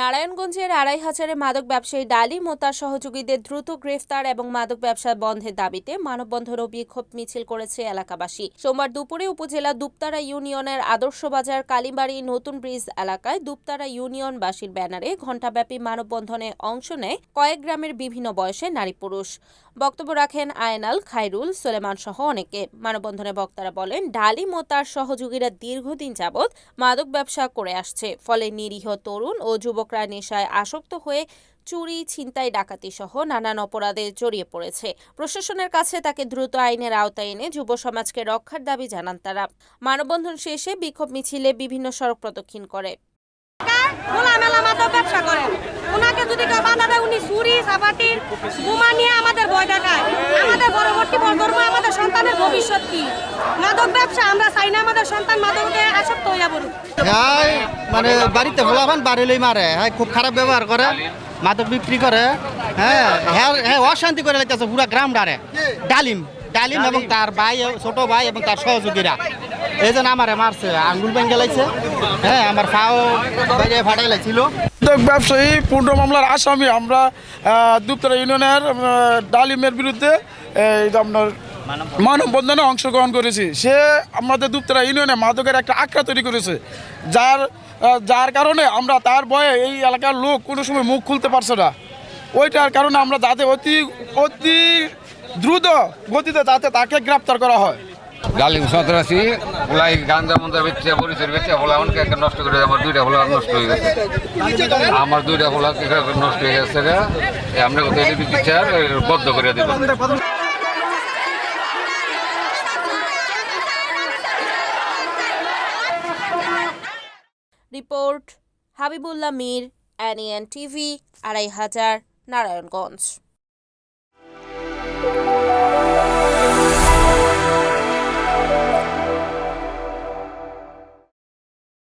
নারায়ণগঞ্জের আড়াই হাজারে মাদক ব্যবসায়ী ডালিম ও তার সহযোগীদের দ্রুত গ্রেফতার এবং মাদক ব্যবসা বন্ধের দাবিতে মানববন্ধন ও বিক্ষোভ মিছিল করেছে এলাকাবাসী। সোমবার দুপুরে উপজেলা দুপতারা ইউনিয়নের আদর্শবাজার কালীবাড়ি নতুন ব্রিজ এলাকায় দুপতারা ইউনিয়নবাসীর ব্যানারে ঘণ্টাব্যাপী মানববন্ধনে অংশ নেয় কয়েক গ্রামের বিভিন্ন বয়সে নারী পুরুষ। বক্তব্য রাখেন আয়নাল খাইরুল সোলেমান সহ অনেকে। মানববন্ধনে বক্তারা বলেন ডালিম ও তার সহযোগীরা দীর্ঘদিন যাবৎ মাদক ব্যবসা করে আসছে, ফলে নিরীহ তরুণ ও যুবকরা নেশায় আসক্ত হয়ে চুরি, ছিনতাই ডাকাতি সহ নানান অপরাধে জড়িয়ে পড়েছে। প্রশাসনের কাছে তাকে দ্রুত আইনের আওতায় এনে যুব সমাজকে রক্ষার দাবি জানান তারা। মানববন্ধন শেষে বিক্ষোভ মিছিলে বিভিন্ন সড়ক প্রদক্ষিণ করে। যদি আমাদের সন্তানের ভবিষ্যৎ কি? মাদক ব্যবসা আমরা চাই না আমাদের সন্তান মাদকে আসক্ত হইয়া পড়ুক। হ্যাঁ মানে বাড়িতে ভোলাবান বাড়িলেই মারে। হ্যাঁ খুব খারাপ ব্যবহার করে মাদক বিক্রি করে হ্যাঁ হ্যাঁ হ্যাঁ অশান্তি করে লাগতেছে পুরো গ্রাম ডারে ডালিম ডালিম এবং তার ভাই ছোট ভাই এবং তার সহযোগীরা। এই জন্য আমারে মারছে আঙ্গুল ভেঙে লাইছে। হ্যাঁ আমার ফাও বাইরে ফাটাই মাদক ব্যবসায়ী পূর্ণ মামলার আসামি আমরা আহ, ইউনিয়নের ডালিমের বিরুদ্ধে এই আপনার মানববন্ধনে অংশগ্রহণ করেছি। সে আমাদের দুপতরা ইউনিয়নে মাদকের একটা আখড়া তৈরি করেছে। যার যার কারণে আমরা তার ভয়ে এই এলাকার লোক কোনো সময় মুখ খুলতে পারছে না। ওইটার কারণে আমরা যাতে অতি অতি দ্রুত গতিতে যাতে তাকে গ্রেপ্তার করা হয়। ডালিম সন্ত্রাসী ওলাই গাঞ্জা মন্দা বেচে পরিচয় বেচে বলে আমাকে একটা নষ্ট করে আমার দুইটা ফোলা নষ্ট হয়ে গেছে। আমার দুইটা ফোলা নষ্ট হয়ে গেছে গা। আমরা কোথায় বিচার বদ্ধ করে দিব। Report Habibullah Mir N N TV আড়াই হাজার নারায়ণগঞ্জ।